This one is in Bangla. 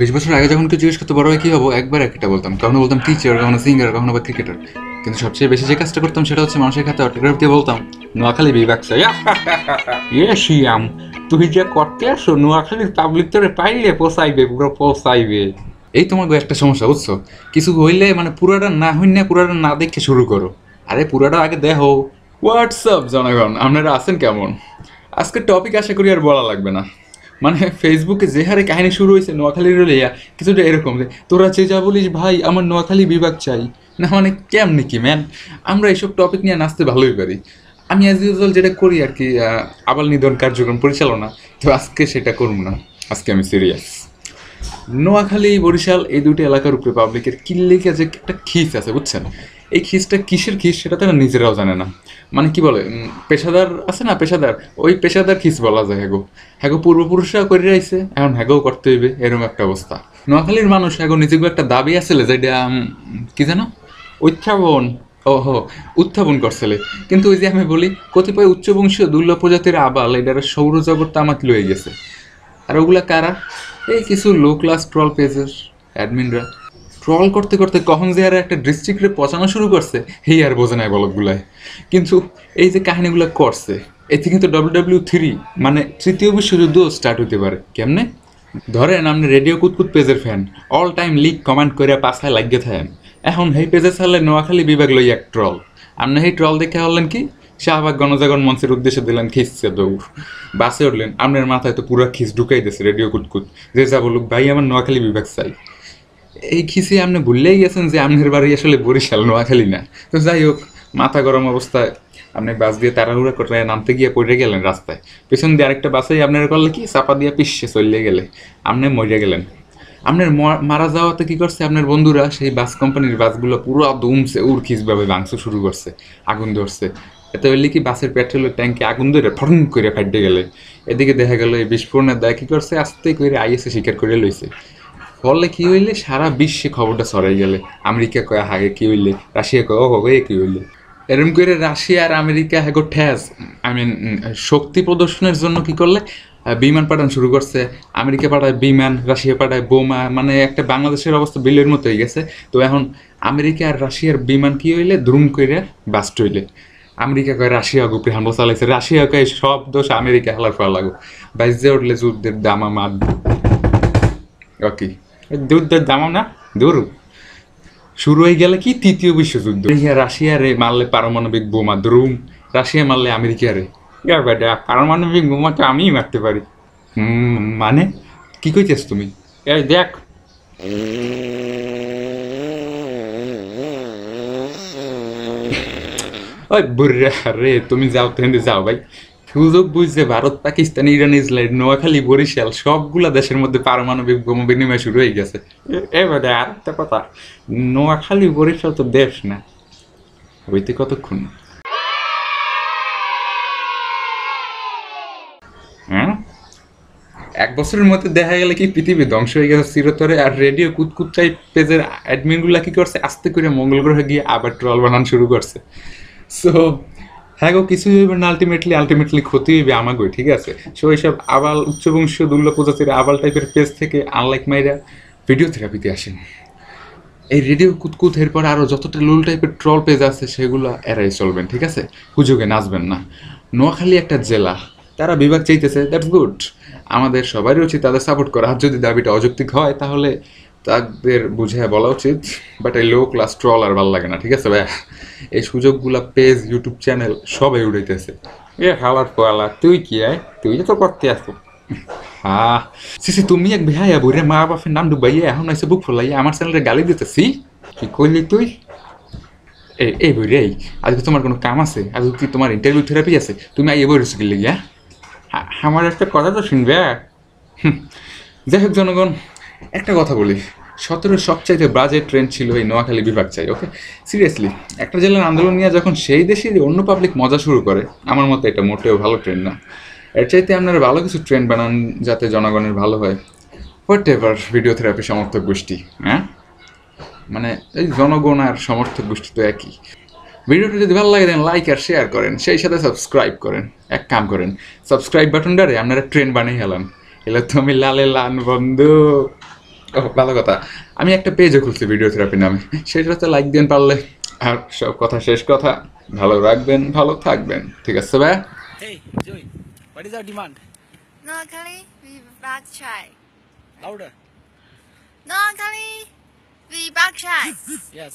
বিশ বছর আগে যখন কেউ জিজ্ঞেস করতে, বড় হয়ে কি হব? একবার একটা বলতাম। কখনো বলতাম টিচার কখনো সিঙ্গার কখনো বা ক্রিকেটার কিন্তু সবচেয়ে বেশি যে কাজটা করতাম, সেটা হচ্ছে মানুষের খাতে অটোগ্রাফ দিয়ে বলতাম, নোয়াখালী বিভাগ এ শিয়াম তুই যে করতে আসো, নোয়াখালীর পাবলিক তোরে পাইলে পোসাইবে পুরো পোসাইবে এই তোমার একটা সমস্যা, বুঝছ? কিছু হইলে মানে পুরাটা না হইন না, পুরাটা না দেখে শুরু করো। আরে পুরাটা আগে দেখো। হোয়াটসঅ্যাপ জনগণ? আপনারা আছেন কেমন? আজকে টপিক আশা করি আর বলা লাগবে না। মানে ফেসবুকে যে হারে কাহিনী শুরু হয়েছে নোয়াখালীর লইয়া কিছুটা এরকম যে, তোরা যে যা বলিস ভাই, আমার নোয়াখালী বিভাগ চাই। না মানে কেমনি কি ম্যান আমরা এইসব টপিক নিয়ে নাচতে ভালোই পারি। আমি অ্যাজ ইউজুয়াল যেটা করি আর কি আবাল নিধন কার্যক্রম পরিচালনা, তো আজকে সেটা করব না। আজকে আমি সিরিয়াস নোয়াখালী, বরিশাল, এই দুটি এলাকার উপরে পাবলিকের কিল্লিকে যে একটা খিস আছে, বুঝছেন? এই খিসটা কিসের খিস সেটা তারা নিজেরাও জানে না। মানে কি বলে পেশাদার আছে না, পেশাদার? ওই পেশাদার খিস বলা যায় হ্যাগো। হ্যাগো পূর্বপুরুষরা করে রাইছে এখন হ্যাগোও করতে হইবে এরকম একটা অবস্থা। নোয়াখালীর মানুষ হ্যাগো নিজেকে একটা দাবি আসলে যেটা কি জানো উত্থাপন, ওহো, উত্থাপন করছিলে। কিন্তু ওই যে আমি বলি, কতিপয় উচ্চবংশীয় দুর্লভ প্রজাতির আবাল, এটার সৌরজগৎটা আমাকে লয়ে গেছে। আর ওগুলা কারা? এই কিছু লো ক্লাস ট্রল পেজের অ্যাডমিনরা ট্রল করতে করতে কখন যে আর একটা ডিস্ট্রিক্টে পচানো শুরু করছে এই আর বোঝে নাই বলকগুলায় কিন্তু এই যে কাহিনীগুলো করছে, এতে কিন্তু ডাব্লিউ ডাব্লিউ থ্রি মানে তৃতীয় বিশ্বযুদ্ধ স্টার্ট হতে পারে। কেমনে? ধরেন আপনি রেডিও কুতকুত পেজের fan all time like comment করে পাশায় লাগিয়ে থাকেন। এখন সেই পেজে ছাড়লে নোয়াখালী বিভাগ লই এক ট্রল আপনি সেই ট্রল দেখে হলেন কি? শাহবাগ গণজাগরণ মঞ্চের উদ্দেশ্যে দিলেন খিসছে দৌড়। বাসে উঠলেন, আপনার মাথায় তো পুরো খিস ঢুকাই দিয়েছে রেডিও কুতকুত। যে যা বলুক, ভাই, আমার নোয়াখালী বিভাগ চাই। এই খিসে আপনি ভুললেই গেছেন যে আপনার বাড়ি আসলে বরিশাল, নোয়াখালী না। তো যাই হোক, মাথা গরম অবস্থায় আপনি বাস দিয়ে তাড়াহুড়া করে নামতে গিয়ে পড়ে গেলেন রাস্তায়। পেছন দিয়ে আরেকটা বাসেই আপনার করলে কি? চাপা দিয়ে পিসে চলে গেলে। আপনি মরে গেলেন। আপনার মারা যাওয়াতে কি করছে আপনার বন্ধুরা? সেই বাস কোম্পানির বাসগুলো পুরো দুমছে, উড়খিসভাবে ভাঙচ শুরু করছে, আগুন ধরছে। এতে হইলে কি বাসের পেট্রোলের ট্যাঙ্কে আগুন ধরে ফটন করে ফাটে গেলে? এদিকে দেখা গেল এই বিস্ফোরণের দায় কি করছে? আস্তে করে আইএসএ স্বীকার করে লইছে। ফলে কি হইলে? সারা বিশ্বে খবরটা ছড়াই গেলে। আমেরিকা কয় হাগে কি হইলে? রাশিয়া কয় ও হবে কি হইলে? এরম করে রাশিয়া আর আমেরিকা হ্যাগো ঠ্যাস আই মিন শক্তি প্রদর্শনের জন্য কি করলে? বিমান পাঠানো শুরু করছে। আমেরিকা পাঠায় বিমান, রাশিয়া পাঠায় বোমা মানে একটা বাংলাদেশের অবস্থা বিলের মতো হয়ে গেছে। তো এখন আমেরিকা আর রাশিয়ার বিমান কি হইলে? দ্রুম করে বাস্ট হইলে। আমেরিকা কয়, রাশিয়া গুপি হামলা চালাইছে? রাশিয়া কয়, সব দোষ আমেরিকা হেলার ফেলা লাগো। বাইজে উঠলে যুদ্ধের দামা মার ওকে। দুধের দাম না? দূর। শুরু হয়ে গেলে কি? তৃতীয় বিশ্বযুদ্ধ। এই রাশিয়া রে মারলে পারমাণবিক বোমা দ্রুম রাশিয়া মারলে আমেরিকা রে। ইয়া বেটা পারমাণবিক বোমা তো আমিই মারতে পারি। হুম, মানে? কি কইতেছ তুমি? এই দেখ। ওই বুর্রা রে তুমি যাও ট্রেনে যাও ভাই। সুযোগ বুঝছে ভারত, পাকিস্তান, ইরান, ইসরায়েল, নোয়াখালী, বরিশাল সবগুলা দেশের মধ্যে পারমাণবিক বোমা বিনিময় শুরু হয়ে গেছে। এ- এ আর একটা কথা, নোয়াখালী, বরিশাল তো দেশ না। হইতে কতক্ষণ? হ্যাঁ? এক বছরের মধ্যে দেখা গেলে কি পৃথিবী ধ্বংস হয়ে গেছে চিরতরে, আর রেডিও কুতকুত টাইপ পেজের অ্যাডমিনগুলা কি করছে? আস্তে করে মঙ্গল গ্রহে গিয়ে আবার ট্রল বানানো শুরু করছে। সো হ্যাঁ গো, কিছু হইবে না আলটিমেটলি আলটিমেটলি ক্ষতি হইবে আমাগোই, ঠিক আছে? সো এইসব আবাল, উচ্চবংশীয় দুর্লভ প্রজাতির আবাল টাইপের পেজ থেকে আনলাইক মাইরা ভিডিও থেরাপিতে আসেন। এই রেডিও কুতকুত, এরপর আরও যতটা লুল টাইপের ট্রল পেজ আছে, সেগুলো এড়াই চলবেন, ঠিক আছে? হুজুগে নাচবেন না। নোয়াখালী একটা জেলা, তারা বিভাগ চাইতেছে দ্যাটস গুড আমাদের সবারই উচিত তাদের সাপোর্ট করা। আর যদি দাবিটা অযৌক্তিক হয়, তাহলে তাদের বুঝে বলা উচিত বাট এই লো ক্লাস ট্রল আর ভালো লাগে না, ঠিক আছে ভাই এই সুযোগগুলা পেজ ইউটিউব চ্যানেল সবাই উড়াইতেছে। এ হালার পালা তুই কি, আয়? তুই তো করতে আসো। হ্যাঁ সিসি, তুমি এক বেহায়া বুড়ে মা বাপের নাম ডুবাইয়া এখন এসে বুক ফলাইয়া আমার চ্যানেলে গালি দিতেছি কি করলি তুই? এই এই বই রে আজকে তোমার কোনো কাম আছে? আজকে কি তোমার ইন্টারভিউ থেরাপি আছে? তুমি আইয়ে বই গিয়ে হ্যাঁ আমার একটা কথা তো শুনবে যাই হোক জনগণ একটা কথা বলি সতেরো সবচাইতে বাজেট ট্রেন্ড ছিল এই নোয়াখালী বিভাগ চাই ওকে সিরিয়াসলি একটা জেলার আন্দোলন নিয়ে যখন সেই দেশে অন্য পাবলিক মজা শুরু করে, আমার মতে এটা মোটেও ভালো ট্রেন্ড না। এর চাইতে আপনারা ভালো কিছু ট্রেন্ড বানান যাতে জনগণের ভালো হয়। হোয়াট এভার ভিডিও থেরাপি সমর্থক গোষ্ঠী হ্যাঁ? মানে এই জনগণ আর সমর্থক গোষ্ঠী তো একই। ভিডিওটা যদি ভালো লাগে দেন লাইক আর শেয়ার করেন, সেই সাথে সাবস্ক্রাইব করেন। এক কাম করেন সাবস্ক্রাইব বাটনটারে আপনারা ট্রেন বানিয়ে গেলাম এলে তুমি লালে লান বন্ধু। ভালো কথা। আমি একটা পেজও খুলছি ভিডিও থেরাপি নামে। সেটা তো লাইক দেন পারলে আর সব কথা শেষ কথা। ভালো রাখবেন ভালো থাকবেন। ঠিক আছে ভাই? What is our demand Noakhali we বাগ চাই লাউডার নোয়াখালী উই বাগ চাই ইয়েস